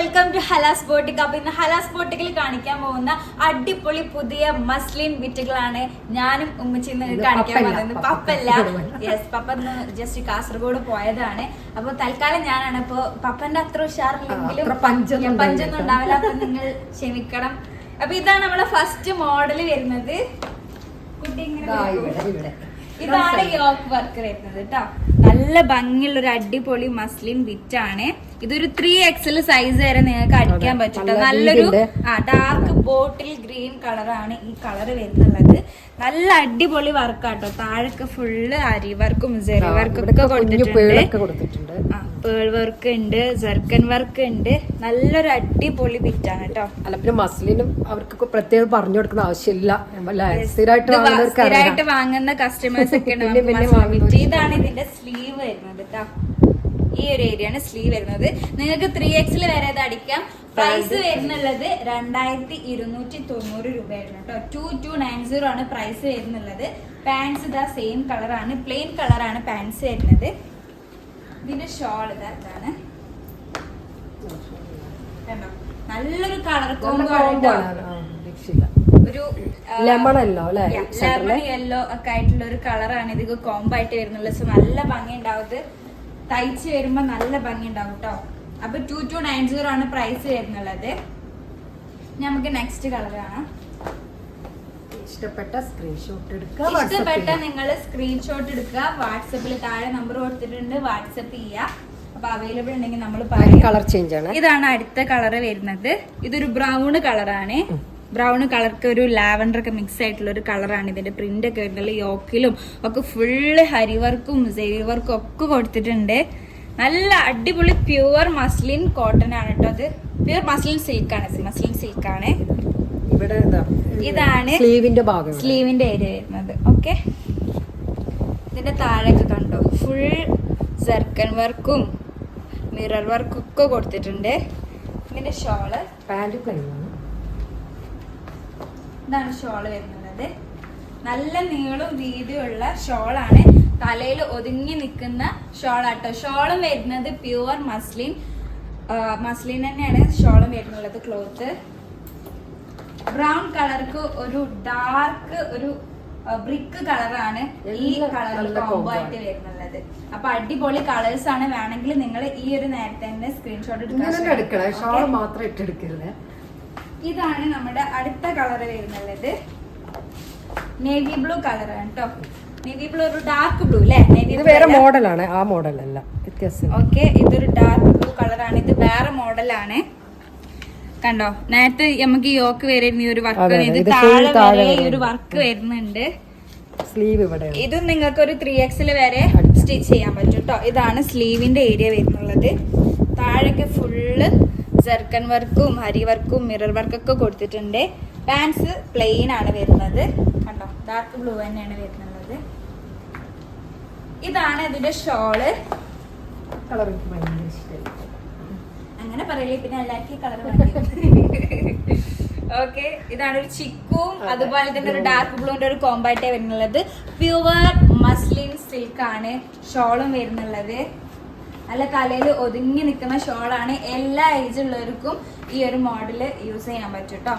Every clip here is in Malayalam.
വെൽക്കം ടു ഹലാസ് ബോട്ടിക് അപ്പൊ ഇന്ന് ഹലാസ് ബോട്ടിക്കിൽ കാണിക്കാൻ പോകുന്ന അടിപൊളി പുതിയ മസ്ലിൻ വിറ്റുകളാണ് ഞാനും ഉമ്മച്ചി കാണിക്കാൻ പോകുന്നത് പപ്പ. പപ്പല്ല. യെസ് പപ്പ ജസ്റ്റ് കാസർഗോഡ് പോയതാണ്. അപ്പൊ തൽക്കാലം ഞാനാണ്. ഇപ്പൊ പപ്പന്റെ അത്ര ഉഷാറില്ലെങ്കിലും പഞ്ചൊന്നും ഉണ്ടാവില്ല. അപ്പൊ നിങ്ങൾ ക്ഷമിക്കണം. അപ്പൊ ഇതാണ് നമ്മളെ ഫസ്റ്റ് മോഡൽ വരുന്നത്. കുട്ടി ഇങ്ങനെ. ഇതാണ് യോക്ക് വർക്ക് വരുന്നത് കേട്ടോ നല്ല ഭംഗിയുള്ള ഒരു അടിപൊളി മസ്ലിൻ വിറ്റ് ആണ്. ഇതൊരു ത്രീ എക്സൽ സൈസ് വരെ നിങ്ങൾക്ക് അടിക്കാൻ പറ്റും നല്ല നല്ലൊരു. ആ ഡാർക്ക് ബോട്ടിൽ ഗ്രീൻ കളറാണ് ഈ കളർ വരുന്നുള്ളത്. നല്ല അടിപൊളി വർക്കാട്ടോ താഴൊക്കെ ഫുള്ള് അരി വർക്കും ജെറി വർക്കും ഒക്കെ കൊടുത്തിട്ടുണ്ട്. ആ പേൾ വർക്ക് ഉണ്ട് ജർക്കൻ വർക്ക് ഉണ്ട്. നല്ലൊരു അടിപൊളി ബിറ്റാണ് കേട്ടോ അല്ല പിന്നെ മസ്ലിനും അവർക്കൊക്കെ പ്രത്യേകം പറഞ്ഞു കൊടുക്കുന്ന ആവശ്യമില്ല? സ്ഥിരമായിട്ട് വാങ്ങുന്ന കസ്റ്റമേഴ്സ് ഒക്കെ ഇതാണ് ഇതിന്റെ സ്ലീവ് വരുന്നത് കേട്ടോ ഈ ഒരു ഏരിയ ആണ് സ്ലീവ് വരുന്നത്. നിങ്ങൾക്ക് ത്രീ എക്സിൽ വരെ ഇത് അടിക്കാം? പ്രൈസ് വരുന്നുള്ളത് രണ്ടായിരത്തി ഇരുന്നൂറ്റി തൊണ്ണൂറ് രൂപയായിരുന്നു കേട്ടോ ടു ടു നയൻ സീറോ ആണ് പ്രൈസ് വരുന്നുള്ളത്. പാൻസ് ഇതാ സെയിം കളറാണ് പ്ലെയിൻ കളറാണ് പാൻസ് വരുന്നത്. ഇതിന്റെ ഷോൾ ഇതാ ഇതാണ്. നല്ലൊരു കളർ. ഒരു അല്ലേ? ലെമൺ സെന്ററിൽ? യെല്ലോ ഒക്കെ ആയിട്ടുള്ള ഒരു കളറാണ് ഇത്. കോംബോ ആയിട്ട് വരുന്നുള്ളത് സോ നല്ല ഭംഗി ഉണ്ടാവും. തയ്ച്ച് വരുമ്പോ നല്ല ഭംഗി ഉണ്ടാവും കേട്ടോ അപ്പൊ ടു ടു നയൻ സീറോ ആണ് പ്രൈസ് വരുന്നുള്ളത്. നമുക്ക് നെക്സ്റ്റ് കളർ കാണാം. ഇഷ്ടപ്പെട്ട സ്ക്രീൻഷോട്ട് എടുക്കുക ഇഷ്ടപ്പെട്ട നിങ്ങൾ സ്ക്രീൻഷോട്ട് എടുക്കുക വാട്സപ്പിൽ താഴെ നമ്പർ കൊടുത്തിട്ടുണ്ട് വാട്സപ്പ് ചെയ്യുക അപ്പൊ അവൈലബിൾ ഉണ്ടെങ്കിൽ നമ്മൾ കളർ ചേഞ്ച് ആണ്. ഇതാണ് അടുത്ത കളർ വരുന്നത്. ഇതൊരു ബ്രൗൺ കളറാണ് ബ്രൗൺ കളർക്ക് ഒരു ലാവൻഡർ ഒക്കെ മിക്സ് ആയിട്ടുള്ള ഒരു കളറാണ് ഇതിന്റെ പ്രിന്റ് ഒക്കെ വരുന്നത് യോക്കിലും ഒക്കെ ഫുള്ള് ഹരിവർക്കും സെരി വർക്കും ഒക്കെ കൊടുത്തിട്ടുണ്ട്. നല്ല അടിപൊളി പ്യുവർ മസ്ലിൻ കോട്ടൺ ആണ് കേട്ടോ അത്. പ്യുവർ മസ്ലിൻ സിൽക്ക് ആണ്. ഇത് മസ്ലിൻ സിൽക്ക് ആണ്. ഇവിടെ ഇതാണ് സ്ലീവിന്റെ ഭാഗം സ്ലീവിന്റെ ഏരിയ വരുന്നത്. ഓക്കെ ഇതിന്റെ താഴേക്ക് കണ്ടോ? ഫുൾ സർക്കൻ വർക്കും മിറർ വർക്കും ഒക്കെ കൊടുത്തിട്ടുണ്ട്. ഇതിന്റെ ഷോൾ പ്ലെയിൻ ഇതാണ് ഷോൾ വരുന്നത്. നല്ല നീളവും വീതിയുള്ള ഷോളാണ് തലയിൽ ഒതുങ്ങി നിൽക്കുന്ന ഷോളാട്ടോ ഷോളും വരുന്നത് പ്യുവർ മസ്ലിൻ മസ്ലിൻ തന്നെയാണ് ഷോളും വരുന്നുള്ളത് ക്ലോത്ത് ബ്രൗൺ കളർക്ക് ഒരു ഡാർക്ക് ഒരു ബ്രിക്ക് കളറാണ് ഈ കളർ കോംബോ ആയിട്ട് വരുന്നത്. വരുന്നുള്ളത് അപ്പൊ അടിപൊളി കളേഴ്സ് ആണ്. വേണമെങ്കിൽ നിങ്ങൾ ഈ ഒരു നേരത്തെ തന്നെ സ്ക്രീൻഷോട്ട് എടുക്കണം. ഇതാണ് നമ്മുടെ അടുത്ത കളർ വരുന്നുള്ളത് നേവി ബ്ലൂ കളറാണ് കേട്ടോ നേവി ബ്ലൂ ഒരു ഡാർക്ക് ബ്ലൂ അല്ലേ നേവി വേറെ മോഡലാണ് ആ മോഡലല്ല വ്യത്യാസം. ഓക്കെ ഇതൊരു ഡാർക്ക് ബ്ലൂ കളറാണ് ഇത് വേറെ മോഡലാണ് കണ്ടോ? നേരത്തെ നമുക്ക് ഈ യോക്ക് വരുന്ന ഒരു വർക്ക്. ഇത് താഴെ വരെ ഈ ഒരു വർക്ക് വരുന്നുണ്ട്. സ്ലീവ് ഇവിടെ ഇതും നിങ്ങൾക്ക് ഒരു ത്രീ എക്സിൽ വരെ സ്റ്റിച്ച് ചെയ്യാൻ പറ്റും കേട്ടോ ഇതാണ് സ്ലീവിന്റെ ഏരിയ വരുന്നുള്ളത്. താഴേക്ക് ഫുള്ള് ജർക്കൻ വർക്കും ഹരി വർക്കും മിറർ വർക്കൊക്കെ കൊടുത്തിട്ടുണ്ട്. പാൻസ് പ്ലെയിൻ ആണ് വരുന്നത്. കണ്ടോ? ഡാർക്ക് ബ്ലൂ തന്നെയാണ് വരുന്നുള്ളത്. ഇതാണ് ഇതിന്റെ ഷോൾ കളർ എനിക്ക് ഭയങ്കര അങ്ങനെ പറയില്ലേ പിന്നെ എല്ലാവർക്കും കളർ ഓക്കെ ഇതാണ് ഒരു ചിക്കും അതുപോലെ തന്നെ ഒരു ഡാർക്ക് ബ്ലൂന്റെ ഒരു കോമ്പായിട്ടേ വരുന്നുള്ളത്. പ്യുവർ മസ്ലിൻ സിൽക്ക് ആണ് ഷോളും വരുന്നുള്ളത്. നല്ല തലയിൽ ഒതുങ്ങി നിൽക്കുന്ന ഷോളാണ് എല്ലാ ഏജ് ഉള്ളവർക്കും ഈ ഒരു മോഡൽ യൂസ് ചെയ്യാൻ പറ്റും കേട്ടോ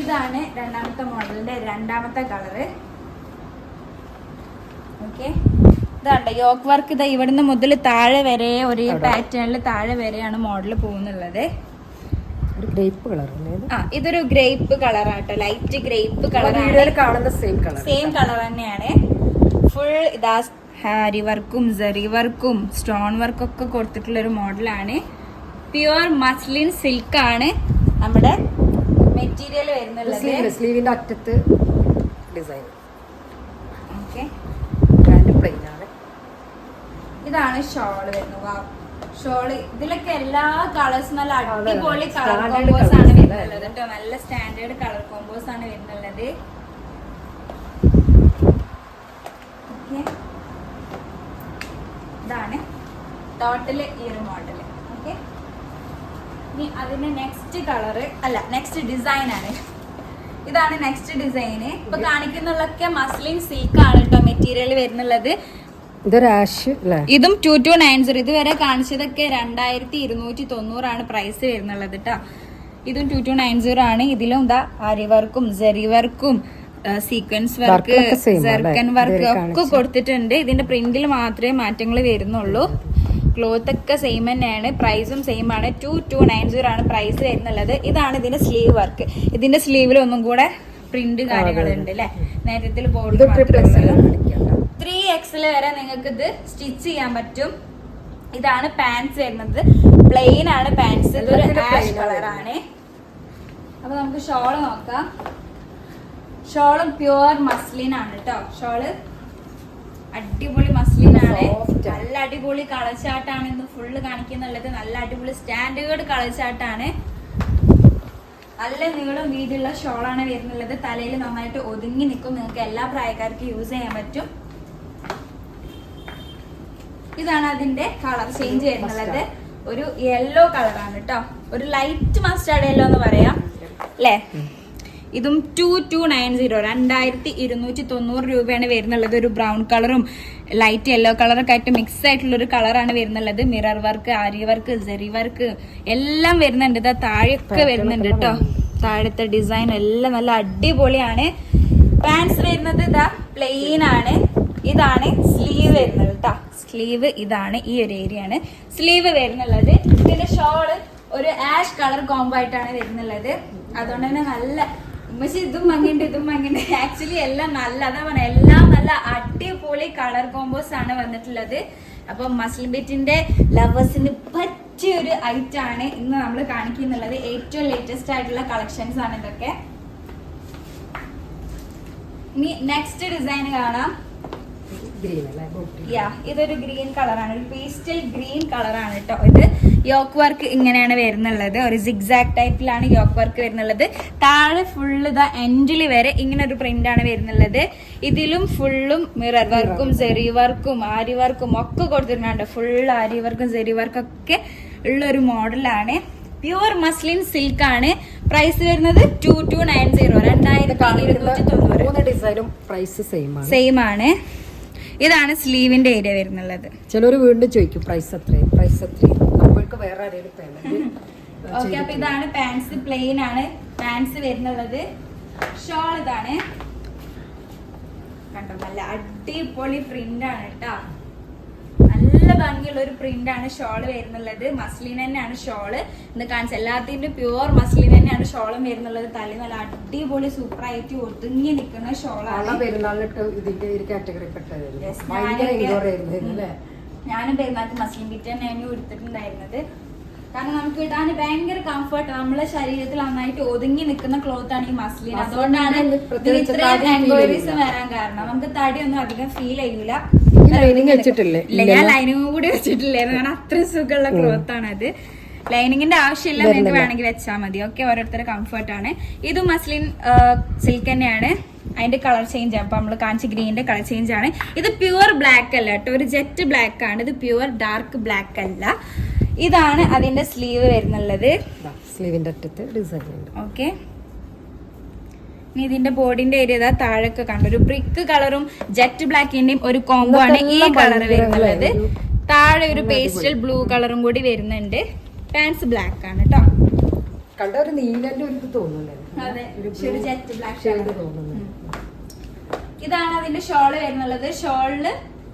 ഇതാണ് രണ്ടാമത്തെ മോഡലിന്റെ രണ്ടാമത്തെ കളറ് ഓക്കെ ഇതാണ്ട യോക്ക് വർക്ക് ഇതാ ഇവിടുന്ന് മുതൽ താഴെ വരെ ഒരേ. പാറ്റേണിൽ താഴെ വരെയാണ് മോഡൽ പോകുന്നുള്ളത്. ഗ്രേപ്പ് കളർ ആ ഇതൊരു ഗ്രേപ്പ് കളറാട്ടോ ലൈറ്റ് ഗ്രേപ്പ് വീഡിയോയിൽ കാണുന്ന സെയിം കളർ സെയിം കളർ തന്നെയാണ്. ഫുൾ ഇതാ ഹാരി വർക്കും സെറി വർക്കും സ്റ്റോൺ വർക്കും ഒക്കെ കൊടുത്തിട്ടുള്ള ഒരു മോഡലാണ് പ്യുവർ മസ്ലിൻ സിൽക്ക് ആണ് നമ്മുടെ മെറ്റീരിയൽ വരുന്നുള്ളത്. സ്ലീവ് സ്ലീവിന്റെ അറ്റത്ത് ഡിസൈൻ ഓക്കെ പ്ലെയിൻ ഇതാണ് ഷോൾ വരുന്നത്. വാ. ഷോൾ ഇതിലൊക്കെ എല്ലാ കളേഴ്സും നല്ല അടിപൊളി കളർ കോംബോസ് കോമ്പോസ് ആണ് വരുന്നത് വരുന്നുള്ളത് കേട്ടോ നല്ല സ്റ്റാൻഡേർഡ് കളർ കോമ്പോസ് ആണ് വരുന്നുള്ളത്. ഇതാണ് ടോട്ടൽ ഈ ഒരു മോഡൽ ഓക്കെ. ഇനി അതിന്റെ നെക്സ്റ്റ് കളറ് അല്ല നെക്സ്റ്റ് ഡിസൈൻ ആണ്. ഇതാണ് നെക്സ്റ്റ് ഡിസൈന് ഇപ്പൊ കാണിക്കുന്നുള്ളൊക്കെ മസ്ലിൻ സിൽക്ക് ആണ് കേട്ടോ മെറ്റീരിയൽ വരുന്നുള്ളത്. ഇതും ടു ടു നയൻ സീറോ ഇതുവരെ കാണിച്ചതൊക്കെ രണ്ടായിരത്തി ഇരുന്നൂറ്റി തൊണ്ണൂറാണ് പ്രൈസ് വരുന്നുള്ളത് കേട്ടോ ഇതും ടു ടു നയൻ സീറോ ആണ്. ഇതിലും ഇതാ അരി വർക്കും ജെറി വർക്കും സീക്വൻസ് വർക്ക് സെർക്കൻ വർക്ക് ഒക്കെ കൊടുത്തിട്ടുണ്ട്. ഇതിന്റെ പ്രിന്റിൽ മാത്രമേ മാറ്റങ്ങൾ വരുന്നുള്ളൂ. ക്ലോത്ത് ഒക്കെ സെയിം തന്നെയാണ്. പ്രൈസും സെയിം ആണ്. ടു ടു നയൻ സീറോ ആണ് പ്രൈസ് വരുന്നുള്ളത്. ഇതാണ് ഇതിന്റെ സ്ലീവ് വർക്ക് ഇതിന്റെ സ്ലീവിൽ ഒന്നും കൂടെ പ്രിന്റ് കാര്യങ്ങളുണ്ട് അല്ലെ നേരത്തിൽ ബോർഡ് എക്സിൽ വരെ നിങ്ങൾക്ക് ഇത് സ്റ്റിച്ച് ചെയ്യാൻ പറ്റും. ഇതാണ് പാൻസ് വരുന്നത്. പ്ലെയിൻ ആണ് പാൻസ് ഇതൊരു ആഷ് കളറാണ് അപ്പൊ നമുക്ക് ഷോൾ നോക്കാം. ഷോളും പ്യുവർ മസ്ലിൻ ആണ് കേട്ടോ ഷോൾ അടിപൊളി മസ്ലിൻ ആണ്. നല്ല അടിപൊളി കളച്ചാട്ടാണ് ഇന്ന് ഫുള്ള് കാണിക്കുന്നുള്ളത്. നല്ല അടിപൊളി സ്റ്റാൻഡേർഡ് കളച്ചാട്ടാണ് നല്ല നീളം വീതിയുള്ള ഷോളാണ് വരുന്നുള്ളത്. തലയിൽ നന്നായിട്ട് ഒതുങ്ങി നിൽക്കും. നിങ്ങൾക്ക് എല്ലാ പ്രായക്കാർക്കും യൂസ് ചെയ്യാൻ പറ്റും. ഇതാണ് അതിന്റെ കളർ ചേഞ്ച് ചെയ്യുന്നത് ഒരു യെല്ലോ കളറാണ് കേട്ടോ ഒരു ലൈറ്റ് മസ്റ്റാർഡ് യെല്ലോ എന്ന് പറയാം. അല്ലേ ഇതും ടു ടു നയൻ സീറോ രണ്ടായിരത്തി ഇരുന്നൂറ്റി തൊണ്ണൂറ് രൂപയാണ് വരുന്നുള്ളത്. ഒരു ബ്രൗൺ കളറും ലൈറ്റ് യെല്ലോ കളറൊക്കെ ആയിട്ട് മിക്സ് ആയിട്ടുള്ള ഒരു കളറാണ് വരുന്നുള്ളത്. Mirror work aari work Jerry work എല്ലാം വരുന്നുണ്ട്. ഇതാ താഴെയൊക്കെ വരുന്നുണ്ട് കേട്ടോ താഴത്തെ ഡിസൈൻ എല്ലാം നല്ല അടിപൊളിയാണ്. പാൻസ് വരുന്നത് ഇതാ പ്ലെയിൻ ആണ്. ഇതാണ് സ്ലീവ് വരുന്നത്. കേട്ടോ സ്ലീവ് ഇതാണ് ഈ ഒരു ഏരിയ ആണ് സ്ലീവ് വരുന്നുള്ളത് പിന്നെ ഷോൾ ഒരു ആഷ് കളർ കോംബോ ആയിട്ടാണ് വരുന്നുള്ളത്. അതുകൊണ്ട് തന്നെ നല്ല പക്ഷെ ഇതും മങ്ങിണ്ട് ഇതും മങ്ങിണ്ട് ആക്ച്വലി എല്ലാം നല്ല അതാ പറഞ്ഞ എല്ലാം നല്ല അടിപൊളി കളർ കോംബോസ് ആണ് വന്നിട്ടുള്ളത്. അപ്പൊ മസിൽ ബിറ്റിന്റെ ലവേഴ്സിന് പറ്റിയ ഒരു ഐറ്റം ആണ് ഇന്ന് നമ്മൾ കാണിക്കുന്നുള്ളത്. ഏറ്റവും ലേറ്റസ്റ്റ് ആയിട്ടുള്ള കളക്ഷൻസ് ആണ് ഇതൊക്കെ. ഇനി നെക്സ്റ്റ് ഡിസൈൻ കാണാം. യാ ഇതൊരു ഗ്രീൻ കളറാണ് ഒരു പേസ്റ്റൽ ഗ്രീൻ കളറാണ് കേട്ടോ ഇത് യോക്ക് വർക്ക് ഇങ്ങനെയാണ് വരുന്നുള്ളത്. ഒരു സിഗ്സാക് ടൈപ്പിലാണ് യോക്ക് വർക്ക് വരുന്നുള്ളത്. താഴെ ഫുള്ള് ഇതാ എൻഡിൽ വരെ ഇങ്ങനെ ഒരു പ്രിന്റ് ആണ് വരുന്നുള്ളത്. ഇതിലും ഫുള്ളും മിറർ വർക്കും സെറി വർക്കും ആരി വർക്കും ഒക്കെ കൊടുത്തിട്ടുണ്ട് ഫുൾ ആരി വർക്കും സെറി വർക്കും ഒക്കെ ഉള്ള ഒരു മോഡലാണ് പ്യുവർ മസ്ലിൻ സിൽക്ക് ആണ്. പ്രൈസ് വരുന്നത് ടു ടു നയൻ സീറോ രണ്ടായിരത്തി ഇരുന്നൂറ്റി തൊണ്ണൂറ്. മൂന്ന് ഡിസൈനും പ്രൈസ് സെയിം ആണ്. സെയിം ആണ്. ഇതാണ് സ്ലീവിന്റെ ഏരിയ വരുന്നുള്ളത്. ചിലർ വീണ്ടും ചോദിക്കും പ്രൈസ് എത്രയും? പ്രൈസ് എത്രയും? അപ്പോഴേക്ക് വേറെ ആരെങ്കിലും പേയ്മെന്റ് ഓക്കെ അപ്പൊ ഇതാണ് പാൻസ് പ്ലെയിൻ ആണ്. പാൻസ് വരുന്നുള്ളത്. ഷോൾ ഇതാണ്. കണ്ടോ നല്ല അടിപൊളി പ്രിന്റ് ആണ് കേട്ടോ നല്ല ഭംഗിയുള്ള ഒരു പ്രിന്റ് ആണ് ഷോൾ വരുന്നുള്ളത്. മസ്ലിൻ തന്നെയാണ് ഷോൾ ഇന്ന് കാണിച്ച എല്ലാത്തിന്റെ പ്യുവർ മസ്ലിൻ തന്നെയാണ് ഷോളും വരുന്നുള്ളത്. തലയിൽ നല്ല അടിപൊളി സൂപ്പർ ആയിട്ട് ഒതുങ്ങി നിൽക്കുന്ന ഷോളാണ് പെരുന്നാളിട്ട് ഇതിന്റെ ഒരു കാറ്റഗറി ഞാനും പെരുന്നാൾക്ക് മസ്ലിൻ കിറ്റ് തന്നെയാണ് എടുത്തിട്ടുണ്ടായിരുന്നത് കാരണം നമുക്ക് കിട്ടാൻ ഭയങ്കര കംഫർട്ട് നമ്മുടെ ശരീരത്തിൽ നന്നായിട്ട് ഒതുങ്ങി നിൽക്കുന്ന ക്ലോത്ത് ആണ് ഈ മസ്ലിൻ അതുകൊണ്ടാണ് ഇത്രയും എൻക്വയറീസ് വരാൻ കാരണം. നമുക്ക് തടിയൊന്നും അധികം ഫീൽ ചെയ്യൂല. ലൈനിങ് lining വെച്ചിട്ടില്ലേ? ഞാൻ ലൈനിങ് കൂടി വെച്ചിട്ടില്ലായിരുന്നു കാരണം അത്രയും സുഖമുള്ള ക്ലോത്ത് ആണ് അത്. ലൈനിങ്ങിന്റെ ആവശ്യമില്ല. നിങ്ങൾക്ക്. വേണമെങ്കിൽ വെച്ചാൽ മതി. ഓക്കെ ഓരോരുത്തരുടെ കംഫർട്ട് ആണ്. ഇത് മസ്ലിൻ സിൽക്ക് തന്നെയാണ്. അതിന്റെ കളർ ചേഞ്ച് അപ്പൊ നമ്മൾ കാഞ്ചി ഗ്രീനിന്റെ കളർ ചേഞ്ച് ആണ്. ഇത് പ്യുവർ ബ്ലാക്ക് അല്ല കേട്ടോ. ഒരു ജെറ്റ് ബ്ലാക്ക് ആണ്. ഇത് പ്യുവർ ഡാർക്ക് ബ്ലാക്ക് അല്ല. ഇതാണ് അതിന്റെ സ്ലീവ് വരുന്നുള്ളത്. സ്ലീവിന്റെ അറ്റത്ത് ഡിസൈൻ ഉണ്ട്. ഓക്കെ ഇനി ഇതിന്റെ ബോഡിന്റെ ഏരിയ ഇതാ താഴൊക്കെ കണ്ടു. ഒരു ബ്രിക്ക് കളറും ജെറ്റ് ബ്ലാക്കിന്റെയും ഒരു കോംബോ ആണ് ഈ കളർ വരുന്നത്. താഴെ ഒരു പേസ്റ്റൽ ബ്ലൂ കളറും കൂടി വരുന്നുണ്ട്. പാൻസ് ബ്ലാക്ക് ആണ് കേട്ടോ കണ്ട ഒരു നീലന്റെ ഒരു തോന്നുന്നുണ്ട്. ഇതാണ് അതിന്റെ ഷോൾ വരുന്നുള്ളത്. ഷോളിൽ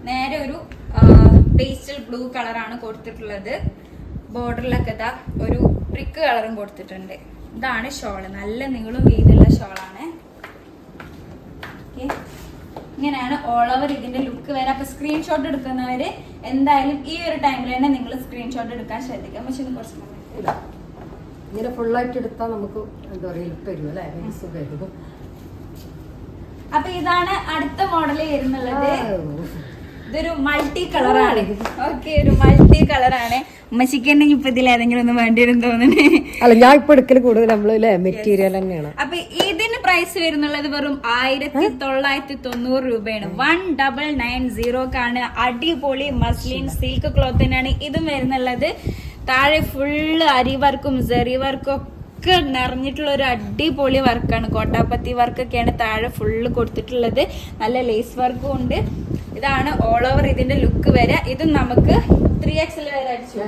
നേരെ ഒരു പേസ്റ്റൽ ബ്ലൂ കളറാണ് കൊടുത്തിട്ടുള്ളത്. ബോർഡറിലൊക്കെ ഇതാ ഒരു പ്രിക്ക് കളറും കൊടുത്തിട്ടുണ്ട്. ഇതാണ് ഷോൾ നല്ല നീളും വീതിയുള്ള ഷോളാണ്. ഇങ്ങനെയാണ് ഓൾ ഓവർ ഇതിന്റെ ലുക്ക് വരെ. അപ്പൊ സ്ക്രീൻഷോട്ട് എടുക്കുന്നവര് എന്തായാലും ഈ ഒരു ടൈമിൽ തന്നെ നിങ്ങൾ സ്ക്രീൻഷോട്ട് എടുക്കാൻ ശ്രദ്ധിക്കാം. പക്ഷെ ഇത് കുറച്ച്. ഇങ്ങനെ ഫുള്ളായിട്ട് എടുത്താൽ നമുക്ക് എന്താ പറയുക എളുപ്പം വരും അല്ലേ? സുഖമായിരിക്കും അപ്പൊ ഇതാണ് അടുത്ത മോഡൽ വരുന്നുള്ളത്. ഇതൊരു മൾട്ടി കളറാണ് ഓക്കെ ഒരു മൾട്ടി കളറാണ് ഉമ്മച്ചിക്ക് തന്നെ ഇപ്പൊ ഇതിൽ ഏതെങ്കിലും ഒന്ന് വേണ്ടി വരും തോന്നുന്നു. അല്ല ഞാൻ ഇപ്പൊ എടുക്കൽ കൂടുതൽ നമ്മൾ മെറ്റീരിയൽ തന്നെയാണ്. അപ്പൊ ഇതിന് പ്രൈസ് വരുന്നുള്ളത് വെറും ആയിരത്തി തൊള്ളായിരത്തി തൊണ്ണൂറ് രൂപയാണ്. വൺ ഡബിൾ നയൻ സീറോക്കാണ് അടിപൊളി മസ്ലിൻ സിൽക്ക് ക്ലോത്തിനാണ് ഇതും വരുന്നുള്ളത്. താഴെ ഫുള്ള് അരി വർക്കും സെറി വർക്കും ഒക്കെ നിറഞ്ഞിട്ടുള്ള ഒരു അടിപൊളി വർക്കാണ്. കോട്ടാപ്പത്തി വർക്കൊക്കെയാണ് താഴെ ഫുള്ള് കൊടുത്തിട്ടുള്ളത്. നല്ല ലേസ് വർക്കും ഉണ്ട്. ഇതാണ് ഓൾ ഓവർ ഇതിന്റെ ലുക്ക് വരെ. ഇതും നമുക്ക് ത്രീ എക്സിൽ വരെ അടിച്ചു.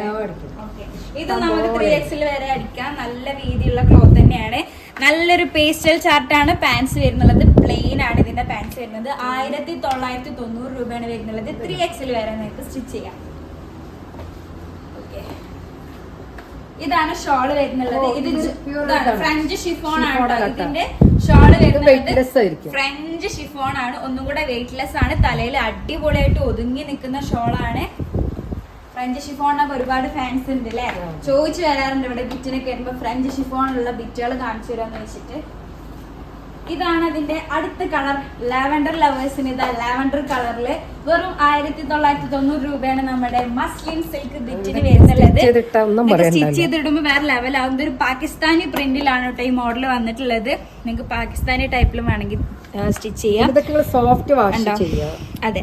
ഇത് നമുക്ക് ത്രീ എക്സിൽ വരെ അടിക്കാം. നല്ല വീതിയുള്ള ക്ലോത്ത് തന്നെയാണ്. നല്ലൊരു പേസ്റ്റൽ ചാർട്ടാണ് പാൻസ് വരുന്നുള്ളത്. പ്ലെയിൻ ആണ് ഇതിന്റെ പാൻസ് വരുന്നത്. ആയിരത്തി തൊള്ളായിരത്തി തൊണ്ണൂറ് രൂപയാണ് വരുന്നുള്ളത്. ത്രീ എക്സിൽ വരെ നിങ്ങൾക്ക് സ്റ്റിച്ച് ചെയ്യാം. ഇതാണ് ഷോൾ വരുന്നുള്ളത്. ഓ, ഇത്. ഫ്രഞ്ച് ഷിഫോൺ ആണ് ഇതിന്റെ ഷോൾ വരുന്നത് ഫ്രഞ്ച് ഷിഫോൺ ആണ്. ഒന്നും കൂടെ വെയിറ്റ്ലെസ് ആണ്. തലയിൽ അടിപൊളിയായിട്ട് ഒതുങ്ങി നിൽക്കുന്ന ഷോളാണ് ഫ്രഞ്ച് ഷിഫോണിനൊക്കെ ഒരുപാട് ഫാൻസ് ഉണ്ട് അല്ലേ ചോദിച്ചു വരാറുണ്ട് ഇവിടെ ബിറ്റിനൊക്കെ വരുമ്പോ ഫ്രഞ്ച് ഷിഫോണിലുള്ള ബിറ്റുകൾ കാണിച്ചു തരാന്ന് വെച്ചിട്ട് ഇതാണ് അതിന്റെ അടുത്ത കളർ. ലാവൻഡർ ലവേഴ്സിന് ഇതാ ലാവൻഡർ കളറിൽ വെറും ആയിരത്തി തൊള്ളായിരത്തി തൊണ്ണൂറ് രൂപയാണ് നമ്മുടെ മസ്ലിൻ സിൽക്ക് ബിറ്റിന് വരുന്നുള്ളത്. സ്റ്റിച്ച് ചെയ്തിടുമ്പോൾ വേറെ ലെവലാവും ഇതൊരു പാകിസ്ഥാനി പ്രിന്റിലാണ് കേട്ടോ ഈ മോഡൽ വന്നിട്ടുള്ളത്. നിങ്ങൾക്ക് പാകിസ്ഥാനി ടൈപ്പിലും വേണമെങ്കിൽ സ്റ്റിച്ച് ചെയ്യാം. സോഫ്റ്റ് വാഷ് അതെ.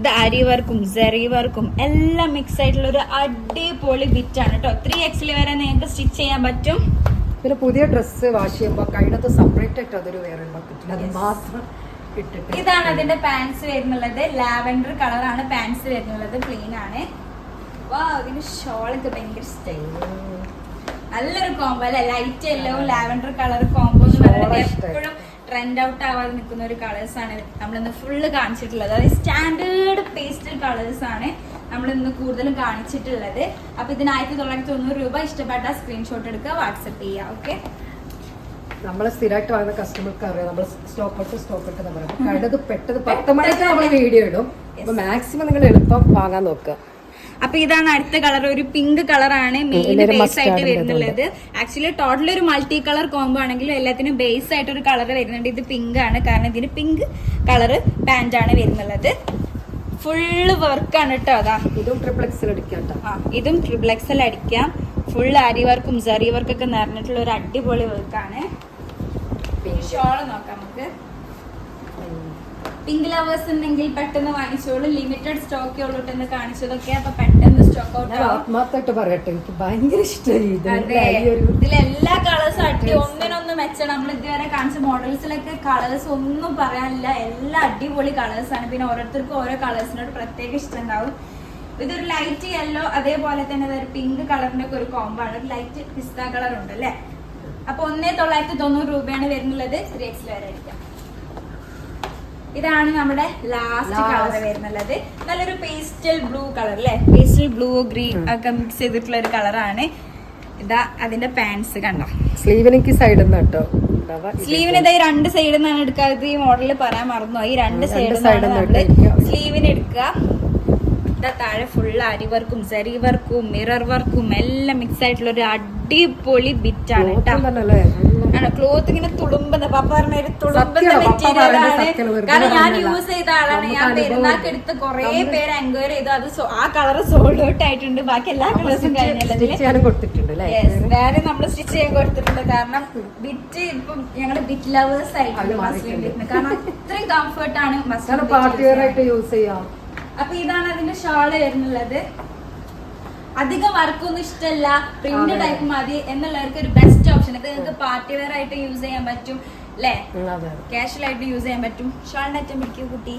ഇത് അരി വർക്കും സെറി വർക്കും എല്ലാം മിക്സ് ആയിട്ടുള്ള ഒരു അടിപൊളി ബിറ്റാണ് കേട്ടോ. ത്രീ എക്സിൽ വരെ നിങ്ങൾക്ക് സ്റ്റിച്ച് ചെയ്യാൻ പറ്റും. പിന്നെ പുതിയ ഡ്രസ്സ് വാഷ് ചെയ്യുമ്പോൾ കഴിഞ്ഞത് സെപ്പറേറ്റ് ആയിട്ട് അതൊരു വേറെ ഉണ്ടാക്കിയിട്ടില്ല അത് മാത്രം ഇട്ടിട്ട്. ഇതാണ് അതിന്റെ പാൻസ് വരുന്നുള്ളത്. ലാവൻഡർ കളറാണ് പാൻസ് വരുന്നുള്ളത്. പ്ലെയിൻ ആണ്. വാ ഷോളൊക്കെ ഭയങ്കര സ്റ്റൈൽ നല്ലൊരു കോംബോ അല്ലെ? Light yellow lavender colour combo എന്ന് പറഞ്ഞാൽ പറയുന്നത് എപ്പോഴും ട്രെൻഡ് ഔട്ട് ആവാതെ നിൽക്കുന്ന ഒരു കളേഴ്സ് ആണ് നമ്മളിന്ന് ഫുള്ള് കാണിച്ചിട്ടുള്ളത്. അതായത് സ്റ്റാൻഡേർഡ് പേസ്റ്റൽ കളേഴ്സ് ആണ്. നമ്മൾ ഇന്ന് കൂടുതലും കാണിച്ചിട്ടുള്ളത്. അപ്പൊ ഇതിന് ആയിരത്തി തൊള്ളായിരത്തി തൊണ്ണൂറ് രൂപ ഇഷ്ടപ്പെട്ട സ്ക്രീൻഷോട്ട് എടുക്കുക വാട്സപ്പ് ചെയ്യുക ഓക്കെ നമ്മൾ സ്ഥിരമായിട്ട് വാങ്ങുന്ന കസ്റ്റമർക്ക് അറിയാം. നമ്മൾ സ്റ്റോപ്പ് ഔട്ട് സ്റ്റോപ്പ് ഔട്ട് എന്ന് കണ്ടത് പെട്ടത് പത്ത് മണിക്ക് നമ്മൾ വീഡിയോ ഇടും. അപ്പൊ മാക്സിമം നിങ്ങൾ എളുപ്പം വാങ്ങാൻ നോക്കുക. അപ്പൊ ഇതാണ് അടുത്ത കളർ. ഒരു പിങ്ക് കളറാണ് മെയിൻ ബേസ് ആയിട്ട് വരുന്നുള്ളത്. ആക്ച്വലി ടോട്ടൽ ഒരു മൾട്ടി കളർ കോംബോ ആണെങ്കിലും എല്ലാത്തിനും ബേസ് ആയിട്ട് ഒരു കളർ വരുന്നുണ്ട്. ഇത് പിങ്ക് ആണ്. കാരണം ഇതിന് പിങ്ക് കളർ പാന്റ് ആണ് വരുന്നുള്ളത്. ഫുള്ള് വർക്കാണ് കേട്ടോ അതാ. ഇതും ട്രിപ്ലെക്സിൽ അടിക്കാം ആ ഇതും ട്രിപ്ലെക്സൽ അടിക്കാം. ഫുൾ അരി വർക്കും സെറി വർക്കൊക്കെ നിറഞ്ഞിട്ടുള്ള ഒരു അടിപൊളി വർക്കാണ് ഷോൾ നോക്കാം നമുക്ക്. പിങ്ക് ലവേഴ്സ് ഉണ്ടെങ്കിൽ പെട്ടെന്ന് വാങ്ങിച്ചോളൂ. ലിമിറ്റഡ് സ്റ്റോക്കേ ഉള്ളൂ എന്ന് കാണിച്ചതൊക്കെ. അപ്പൊ പെട്ടെന്ന് സ്റ്റോക്ക് ഔട്ട് ആത്മാർത്ഥമായിട്ട് പറയട്ടെ. എനിക്ക് ഭയങ്കര ഇഷ്ടമായി ഒരു ഇതിലെല്ലാ കളേഴ്സും അടി ഒന്നിനൊന്ന് മെച്ചം നമ്മൾ ഇതുവരെ കാണിച്ച മോഡൽസിലൊക്കെ കളേഴ്സ് ഒന്നും പറയാനില്ല. എല്ലാ അടിപൊളി കളേഴ്സ് ആണ്. പിന്നെ ഓരോരുത്തർക്കും ഓരോ കളേഴ്സിനോട് പ്രത്യേക ഇഷ്ടം ഉണ്ടാവും. ഇതൊരു ലൈറ്റ് യെല്ലോ അതേപോലെ തന്നെ ഇതൊരു പിങ്ക് കളറിന്റെ ഒക്കെ ഒരു കോംബോ ആണ്. ഒരു ലൈറ്റ് പിസ്ത കളർ ഉണ്ട് അല്ലേ അപ്പൊ ഒന്നേ തൊള്ളായിരത്തി തൊണ്ണൂറ് രൂപയാണ് വരുന്നുള്ളത്. ത്രീ എക്സിൽ വരെ അടിക്കാം ഇതാണ് നമ്മുടെ ലാസ്റ്റ് കളർ വരുന്നുള്ളത്. നല്ലൊരു പേസ്റ്റൽ ബ്ലൂ കളർ അല്ലേ? പേസ്റ്റൽ ബ്ലൂ ഗ്രീൻ ഒക്കെ മിക്സ് ചെയ്തിട്ടുള്ള ഒരു കളറാണ് ഇതാ അതിന്റെ പാൻസ് കണ്ടോ? സ്ലീവിന് സൈഡിൽ നിന്ന് കേട്ടോ. സ്ലീവിന് ഇതാ ഈ രണ്ട് സൈഡിൽ നിന്നാണ് എടുക്കാത്തത് ഈ മോഡലിൽ പറയാൻ മറന്നു ഈ രണ്ട് സൈഡിൽ നിന്നാണ് നമ്മൾ സ്ലീവിന് എടുക്കുക ഇതാ താഴെ ഫുൾ അരി വർക്കും സരി വർക്കും മിറർ വർക്കും എല്ലാം മിക്സ് ആയിട്ടുള്ള ഒരു അടിപൊളി ബിറ്റാണ് ആണ് കേട്ടോ ആണ് ക്ലോത്ത് ഇങ്ങനെ തുളുമ്പുന്ന പപ്പ പറഞ്ഞ ഒരു തുളുമ്പുന്ന വെറുതെ കാരണം ഞാൻ യൂസ് ചെയ്ത ആളാണ്. ഞാൻ പെരുന്നാൾക്ക്. എടുത്ത് കുറെ പേര് എൻക്വയറി ചെയ്തു. അത് ആ കളർ സോൾഡ് ഔട്ട് ആയിട്ടുണ്ട്. ബാക്കി എല്ലാ കളേഴ്സും ചെയ്യാനും കൊടുത്തിട്ടുണ്ട് വേറെ നമ്മൾ സ്റ്റിച്ച് ചെയ്യാൻ കൊടുത്തിട്ടുണ്ട്. കാരണം ബിറ്റ് ഇപ്പം ഞങ്ങൾ ബിറ്റ് ലവേഴ്സ് ആയിട്ടുണ്ട്. ബിറ്റിന് കാരണം അത്രയും കംഫർട്ട് ആണ് പാർട്ടി വെയർ ആയിട്ട് യൂസ് ചെയ്യാം. അപ്പൊ ഇതാണ് അതിന്റെ ഷോൾ വരുന്നുള്ളത്. അധികം വർക്കൊന്നും ഇഷ്ടമല്ല പ്രിന്റ് ടൈപ്പ് മതി. എന്നുള്ളവർക്ക് ഒരു ബെസ്റ്റ് ഇത് നിങ്ങൾക്ക് പാർട്ടി വെയർ ആയിട്ട് യൂസ് ചെയ്യാൻ പറ്റും അല്ലേ കാഷ്വൽ ആയിട്ട് യൂസ് ചെയ്യാൻ പറ്റും. ഷാളിന്റെ അറ്റം പിടിക്കൂ കുട്ടി.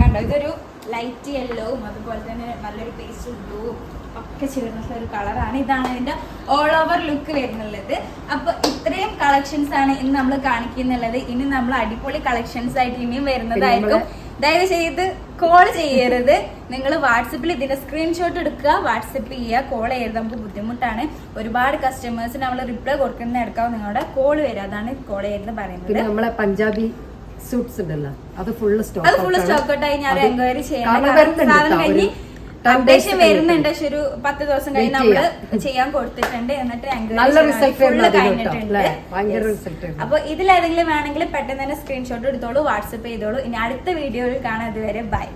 കണ്ടോ? ഇതൊരു ലൈറ്റ് യെല്ലോവും അതുപോലെ തന്നെ നല്ലൊരു പേസ്റ്റ് ബ്ലൂവും ഒക്കെ ചേർന്നിട്ടുള്ള ഒരു കളറാണ് ഇതാണ് അതിന്റെ ഓൾ ഓവർ ലുക്ക് വരുന്നുള്ളത്. അപ്പൊ ഇത്രയും കളക്ഷൻസ് ആണ് ഇന്ന് നമ്മൾ കാണിക്കുന്നുള്ളത്. ഇനി നമ്മൾ അടിപൊളി കളക്ഷൻസ് ആയിട്ട് ഇനിയും വരുന്നതായിരിക്കും. ദയവ് ചെയ്ത് കോൾ ചെയ്യരുത്. നിങ്ങൾ വാട്സപ്പിൽ ഇതിന്റെ സ്ക്രീൻഷോട്ട് എടുക്കുക. വാട്സപ്പ് ചെയ്യുക. കോൾ ചെയ്യരുത്. നമുക്ക് ബുദ്ധിമുട്ടാണ്. ഒരുപാട് കസ്റ്റമേഴ്സിന് നമ്മൾ റിപ്ലൈ കൊടുക്കുന്ന എടുക്കാവും നിങ്ങളുടെ കോൾ വരിക. അതാണ് കോൾ ചെയ്യരുത് പറയുന്നത്. പിന്നെ നമ്മളെ പഞ്ചാബി സൂട്ട്സ് ഉണ്ടല്ലോ അത് ഫുള്ള് സ്റ്റോക്ക് അത് ഫുള്ള് സ്റ്റോക്ക് ഔട്ട് ആയി ഞാൻ എൻക്വയറി ചെയ്യണം ഒരു 10 അപ്ഡേഷൻ വരുന്നുണ്ട് പക്ഷെ ഒരു പത്ത് ദിവസം കഴിഞ്ഞ് Wait നമ്മൾ ചെയ്യാൻ കൊടുത്തിട്ടുണ്ട് എന്നിട്ട് നല്ല റിസൾട്ട്. അപ്പൊ ഇതിലേതെങ്കിലും വേണമെങ്കിൽ പെട്ടെന്ന് തന്നെ സ്ക്രീൻഷോട്ട് എടുത്തോളൂ വാട്സപ്പ് ചെയ്തോളൂ. ഇനി അടുത്ത വീഡിയോയിൽ കാണാം. ഇതുവരെ ബൈ